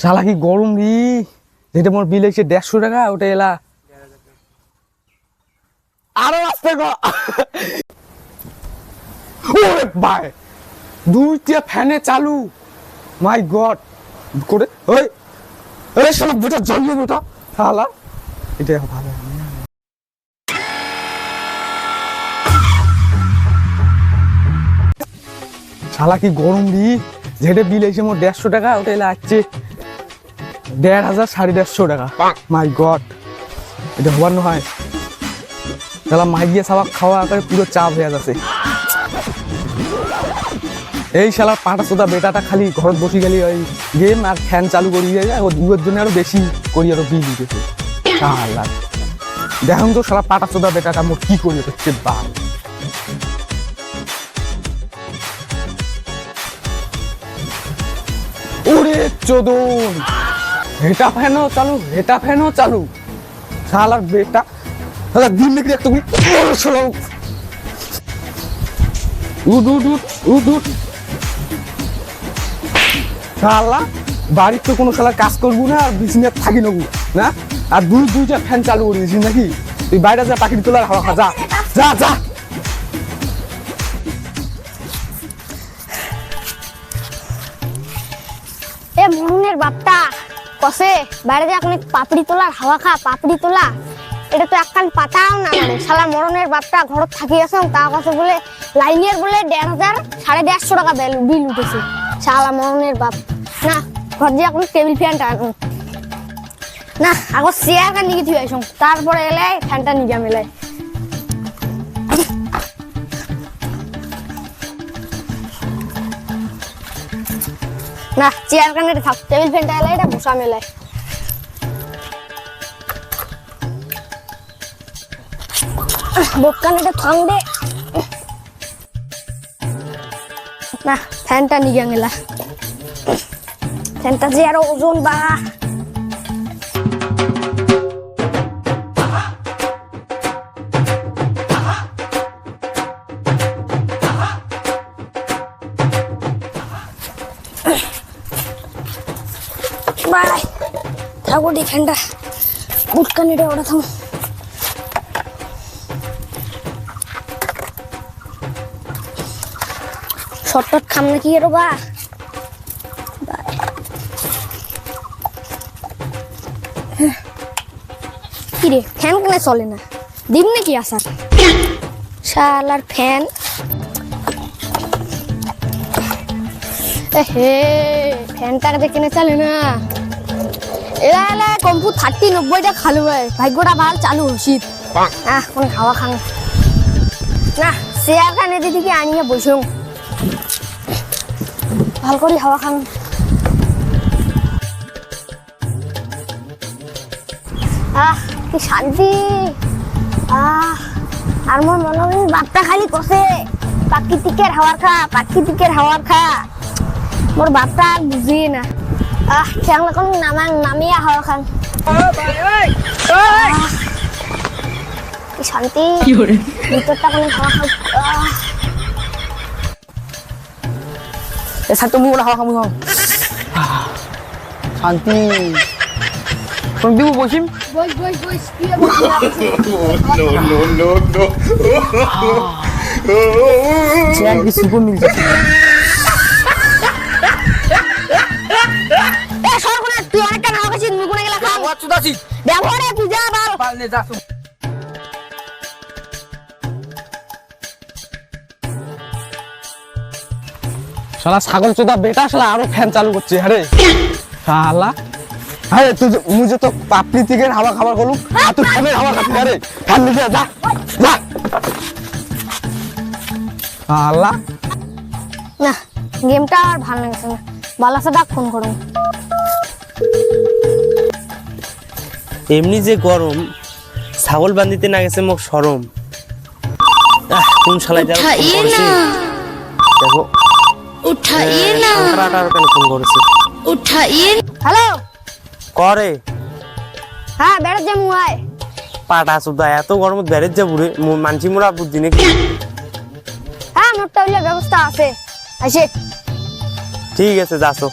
শালা কি গরম রি? যেটা মোর বিল এসে দেড়শো টাকা, ওটা এলা। আরও আসতে ভাই, দুইটা ফ্যানে চালু। মাই গড করে, ওই ওই শালা বেটা জ্বলিয়ে বেটা। শালা। এটা ভালো শালা কি গরম দি যেটা বিল এসে মোট দেড়শো টাকা, ওটা এলে আসছে। দেড় হাজার সাড়ে দেড়শো টাকা। মাই গড এটা হবার নয় তাহলে মাই গিয়ে সাবাক খাওয়া করে পুরো চাপ হয়ে যাচ্ছে। এই শালা পাটা সোদা বেটাটা খালি ঘরত বসে গেলি ওই গেম আর ফ্যান চালু করিয়ে যায় দুয়ের জন্য আরও বেশি করি আরও বিল দিতেছে। শালা। দেখুন তো শালা পাটা সোদা বেটাটা মোট কি করি হচ্ছে বাপ। ওরে চোদন! হেটা ফ্যানও চালু হেটা ফ্যানও চালু। শালার বেটা। দিন দেখি শালা, বাড়ির তো কোনো শালার কাজ করব না, আর বিছনায় থাকি নেব, না? আর দুই দুইটা ফ্যান চালু করে নাকি? তুই বাইরে যা, পাখির তোলার হাওয়া যা। যা যা। এ বাপটা। কসে বাইরে যে এখন পাপড়ি তোলার হাওয়া খা, পাপড়ি তোলা, এটা তো একখান পাতাও না মানে। শালা মরণের বাপটা ঘরত থাকি আছে তা কাছে বলে লাইনের বলে দেড় হাজার, সাড়ে দেড়শো টাকা বিল বিল উঠেছে। শালা মরণের বাপ। না, ঘর যে এখন টেবিল ফ্যানটা আনো না আগর চেয়ার কান নিয়ে আইসং তারপরে এলে ফ্যানটা নিয়ে মেলে না চেয়ার কানে থাক টেবিল ফ্যানটা এলাই, এটা বসা মেলাই বোকান এটা থাম দে। না ফ্যানটা নিয়ে গেলা ফ্যানটা যে আরও ওজন বা দি ফ্যানটা বুটকানিটা ওটা থাম। শর্টট খাম নাকি এর বা কি রে, ফ্যান কেন চলে না? দিন নাকি আসার? শালার ফ্যান। হে ফ্যানটা দেখে চলে না। এরা এলা কম্পু থার্টি নব্বইটা খালু ভাই ভাগ্যটা ভালো চালু উচিত। আহ কোন খাওয়া খাং। না চেয়ার খানে দিদিকে আনিয়ে বসুং ভালো কৰি হাৱা খাং। আহ কি শান্তি। আহ আর মোর মনে হয় বাপটা খালি কষে প্রাকৃতিকের হাওয়ার খা প্রাকৃতিকের হাওয়ার খা মোর বাপটা আর বুঝি না। আহ খেয়াং এখন নামাং নামিয়া হাওয়া খাং আহ, কি শান্তি। ভিতরটা কোনো হাওয়া খাও আহ। এসা তুমি ওরা হাওয়া খামু খাও শান্তি কোন দিব বসিম বস বস বস চেয়ার কি সুকো মিলছে। এ শালা ছাগল চোদা বেটা শালা আরও ফ্যান চালু করছে আরে। শালা। আরে তুই তো প্রাকৃতিকের হাওয়া খাবার করলুম আর তুই ফ্যানের হাওয়া আরে। ফ্যান নিচে যা। যা। শালা। না গেমটা আর ভালো লাগছে না। ফোন করুন। এমনি যে গরম ছাগল বান্ধিতে না গেছে মোক সরম। আহ, কোন শালাই যাও দেখো। উঠাইয়ে না। আটার কেন ফোন করেছে? উঠাইয়ে হ্যালো? করে। হ্যাঁ বেড়ে যে মুয়ায় পাটা সুদা এত গরমত বেড়ে যাব রে। মো- মানসি মোরা বুদ্ধি নাকি? হ্যাঁ মোটটা হইলে ব্যবস্থা আছে। আসে ঠিক আছে যাসো।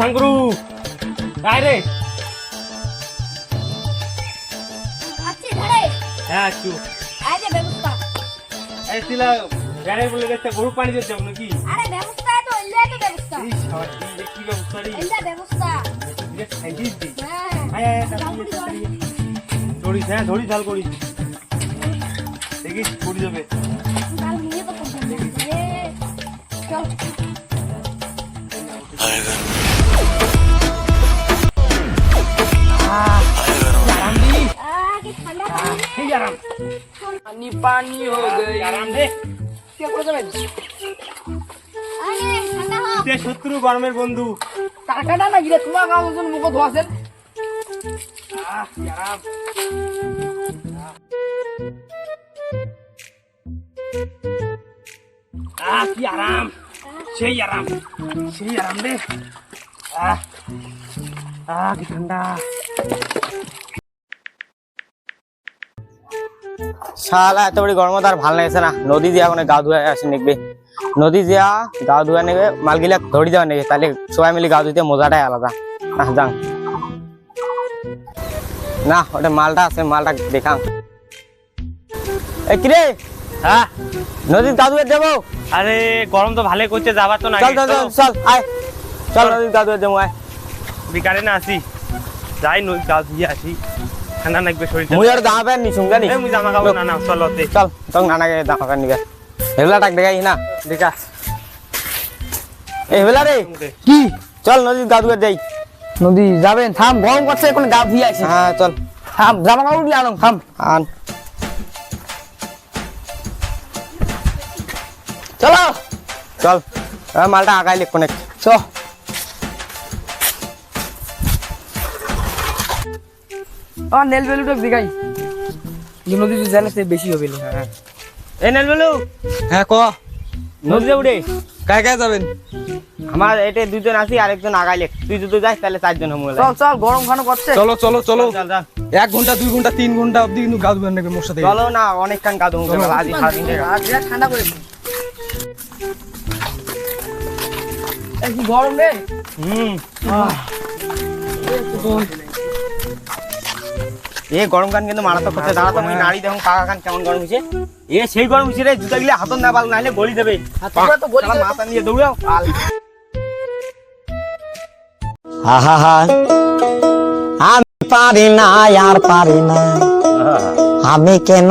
শঙ্করু আয় রে। আচ্ছা ধরে হ্যাঁ একটু আয় যে ব্যবস্থা। এই তিলা গাড়ি বলে দেখতে গরু পানি দিতে যাব নাকি? আরে ব্যবস্থা তো ইন্ডিয়া তো ব্যবস্থা। এই শালা, কি যে কি ব্যবস্থা রে? ইন্ডিয়া ব্যবস্থা। এটা সাইন্টিস্ট দি হ্যাঁ। আয় আয়। ধরিস হ্যাঁ ঝাল করিস। দেখিস পড়ে যাবে। করে যাবেন? আরে ঠান্ডা হোক। তে শত্রু গরমের বন্ধু? টাকাটা না গিরে তোমার গাঁও জন মুখ ধোয়াছেন আহ কি আরাম। আহ কি আরাম। সেই আরাম। সেই আরাম রে। আহ আহ কি ঠান্ডা। শালা এত বড়ি গরম আর ভালো লাগছে না। নদী দিয়া কোনো গা ধুয়ে আসে নিকবে নদী দিয়া গা ধুয়া নেবে মালগিলা ধরি দেওয়া নেবে তাহলে সবাই মিলে গা ধুইতে মজাটাই আলাদা। না যাং না ওটা মালটা আছে মালটা দেখাং এ কিরে? হ্যাঁ? নদীর গা ধুয়ে দেবো? আরে গরম তো ভালোই করছে যাবার তো না চল চল চল আয়। চল নদীর গা ধুয়ে দেবো আয়। বিকালে না আসি। যাই নই গা ধুয়ে আসি। ঠান্ডা লাগবে শরীরটা। মুই আর দামা প্যান্ট নিছুম জানি মুই জামা কাপড় না না চলো চল চল নানাকে দামা প্যান্ট নিবে এগুলা টাক দেখাই না দেখা। এই রে কি? চল গা ধুয়ে নদী যাবেন থাম গরম করছে এখন গা ধুয়ে আছে হ্যাঁ চল। থাম জামা কাপড় দিয়ে আনো থাম। আন। চলো। চল। মালটা আগাই লিখ কোনে চ আমার নেল বেলুটা দেখাই এই নদী যদি জানে সে বেশি হবে না। এই নেল বেলু। হ্যাঁ ক? নদীতে উঠে। কায় কায় যাবেন? আমার এটা দুজন আছি আরেকজন আগাই লিখ তুই যদি যাস তাহলে চারজন হমু চল চল গরম খানো করছে। চলো চলো চলো। এক ঘণ্টা দুই ঘণ্টা তিন ঘণ্টা অব্দি কিন্তু গা ধুবেন নাকি মোর সাথে চলো না অনেকক্ষণ আজ তিনটে আর বিরাট ঠান্ডা করে এই কি গরম রে? হুম। এ গরম কান কিন্তু মারাত্মক করছে। দাঁড়া তো নাড়ি দেখুন কাকা কান কেমন গরম হয়েছে এ সেই গরম হয়েছে রে জুতা গিলে হাতত না পাল নাহলে গলি দেবে। তোমরা তো গলি শালা দেবে। মাথা নিয়ে দৌড়াও। আল আহা আমি পারি না আর পারি না। আমি কেন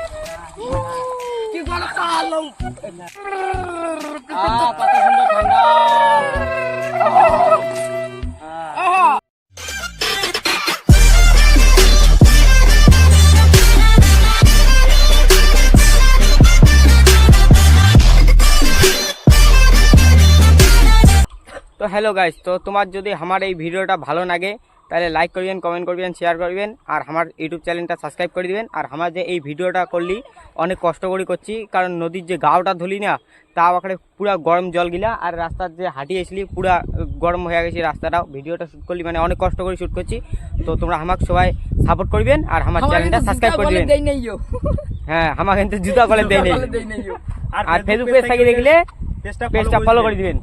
আলাদা তো হ্যালো গাইস তো তোমার যদি আমার এই ভিডিওটা ভালো লাগে তাহলে লাইক করবেন কমেন্ট করবেন শেয়ার করবেন আর আমার ইউটিউব চ্যানেলটা সাবস্ক্রাইব করে দিবেন। আর আমার যে এই ভিডিওটা করলি অনেক কষ্ট করে করছি কারণ নদীর যে গাওটা ধুলি না তা ওখানে পুরা গরম জল গিলা আর রাস্তার যে হাঁটি আসলি পুরা গরম হয়ে গেছে রাস্তাটা। ভিডিওটা শ্যুট করলি মানে অনেক কষ্ট করে শ্যুট করছি। তো তোমরা আমাকে সবাই সাপোর্ট করবেন আর আমার চ্যানেলটা সাবস্ক্রাইব করে দিবেন। হ্যাঁ আমার কিন্তু জুতা কলে দেয় নেই। আর ফেসবুক পেজ থেকে দেখলে পেজটা ফলো করে দিবেন।